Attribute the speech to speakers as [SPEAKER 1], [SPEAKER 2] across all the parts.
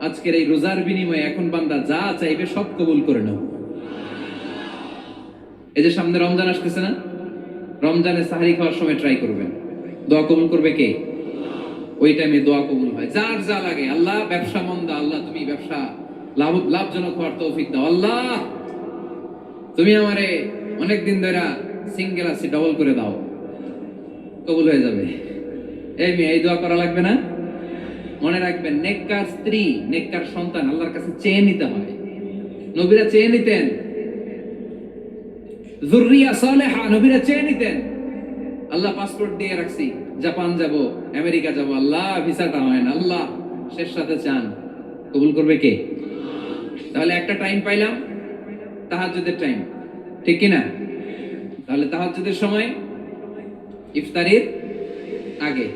[SPEAKER 1] আজকের এই রোজার বিনিময়ে এখন বান্দা যা চাইবে সব কবুল করে নাও। এই যে সামনে রমজান আসতেছে না? রমজানে সাহারি খাওয়ার সময় ট্রাই করবেন। দোয়া কবুল করবে কে? ওই টাইমে দোয়া কবুল হয়। যার যা লাগে, আল্লাহ ব্যবসা মন্দা, আল্লাহ তুমি ব্যবসা লাভ, লাভজনক হওয়ার তৌফিক দাও। আল্লাহ, তুমি আমারে অনেক দিন ধরে সিঙ্গেল আছি ডবল করে দাও। কবুল হয়ে যাবে। এই মেয়ে, এই দোয়া করা লাগবে না? মনে রাখবেন, নেককার স্ত্রী, নেককার সন্তান আল্লাহর কাছে চেয়ে নিতে হয়। নবীরা চেয়ে নিতেন। জুররিয়া সালেহা, নবীরা চেয়ে নিতেন। আল্লাহ পাসপোর্ট দিয়ে রাখছি, জাপান যাব, আমেরিকা যাব, আল্লাহ ভিসাটা হয় না, আল্লাহ শেষ সাথে চান। কবুল করবে কে? তাহলে একটা টাইম পাইলাম, তাহাজ্জুদের টাইম। ঠিক কি না তাহলে তাহাজ্জুদের সময় ইফতারির আগে।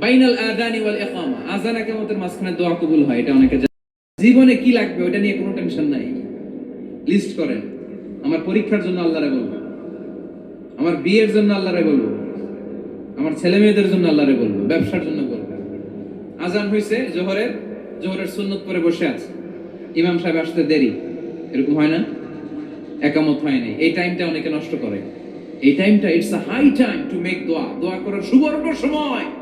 [SPEAKER 1] বাইনাল আদানি ওয়াল ইকামা। আযান ইকামতের মাঝখানে দোয়া কবুল হয়, এটা অনেকে জীবনে কি লাগবে ওটা নিয়ে কোনো টেনশন নাই। লিস্ট করেন। আমার পরীক্ষার জন্য আল্লাহরে বলব। আমার বিয়ের জন্য আল্লাহরে বলব। আমার ছেলে মেয়েদের জন্য আল্লাহরে বলব। ব্যবসার জন্য বলব। আজান হয়েছে জোহরের। জোহরের সুন্নত করে বসে আছে। ইমাম সাহেব আসতে দেরি। এরকম হয় না? একামত হয় নাই। এই টাইমটা অনেকে নষ্ট করে। এই টাইমটা it's a high time to make দোয়া দোয়া করার সুবর্ণ সময়।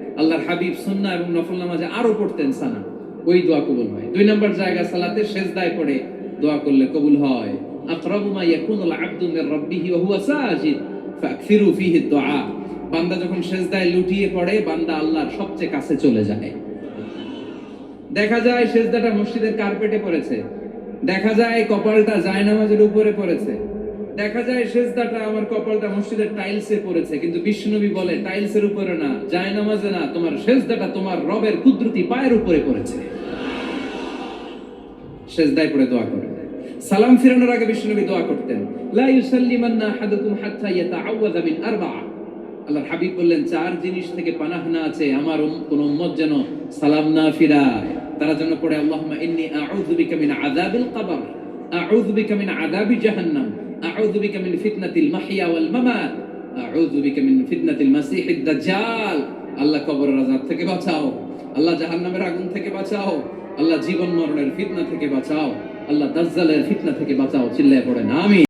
[SPEAKER 1] আল্লাহর হাবিব সুন্না এবং নফল নামাজে আরও পড়তেন সানা। ওই দোয়া কবুল হয়। দুই নম্বর জায়গা সালাতে সেজদায় পড়ে দোয়া করলে কবুল হয়। ইয়াকুনুল মির রাব্বিহি ওয়া হুয়া সাজিদ ফিহি বান্দা যখন লুটিয়ে পড়ে, বান্দা আল্লাহর সবচেয়ে কাছে চলে যায়। দেখা যায় সেজদাটা মসজিদের কার্পেটে পড়েছে। দেখা যায় কপালটা জায়নামাজের উপরে পড়েছে। দেখা যায় সেজদাটা আমার কপালটা মসজিদের টাইলসে পড়েছে, কিন্তু বিষ্ণুনবী বলে টাইলসের উপরে না, জায়নামাজে না, তোমার সেজদাটা তোমার রবের কুদরতি পায়ের উপরে পড়েছে। সেজদায় পড়ে দোয়া করে। সালাম ফিরানোর আগে বিষ্ণুনবী দোয়া করতেন, লা ইউসাল্লিমান্না আহাদুকুম হাত্তা ইয়াতাআওয়াযা মিন আরবা'a আল্লাহর হাবিব বললেন, চার জিনিস থেকে পানাহ না আছে, আমার কোন উম্মত যেন সালাম না ফিরায়। তারা যেন পড়ে, আল্লাহুম্মা ইন্নী আউযু বিকা মিন আযাবিল কবর, আউযু বিকা মিন আযাবি জাহান্নাম। আউযু বিকা মিন ফিতনাতিল মাহইয়া ওয়াল মামাত। আউযু বিকা মিন ফিতনাতিল মাসিহিদ আল্লাহ কবরের আযাব থেকে বাঁচাও। আল্লাহ জাহান্নামের আগুন থেকে বাঁচাও। আল্লাহ জীবন মরণের ফিতনা থেকে বাঁচাও। আল্লাহ দাজ্জালের ফিতনা থেকে বাঁচাও। চিল্লায় পড়েন, আমিন।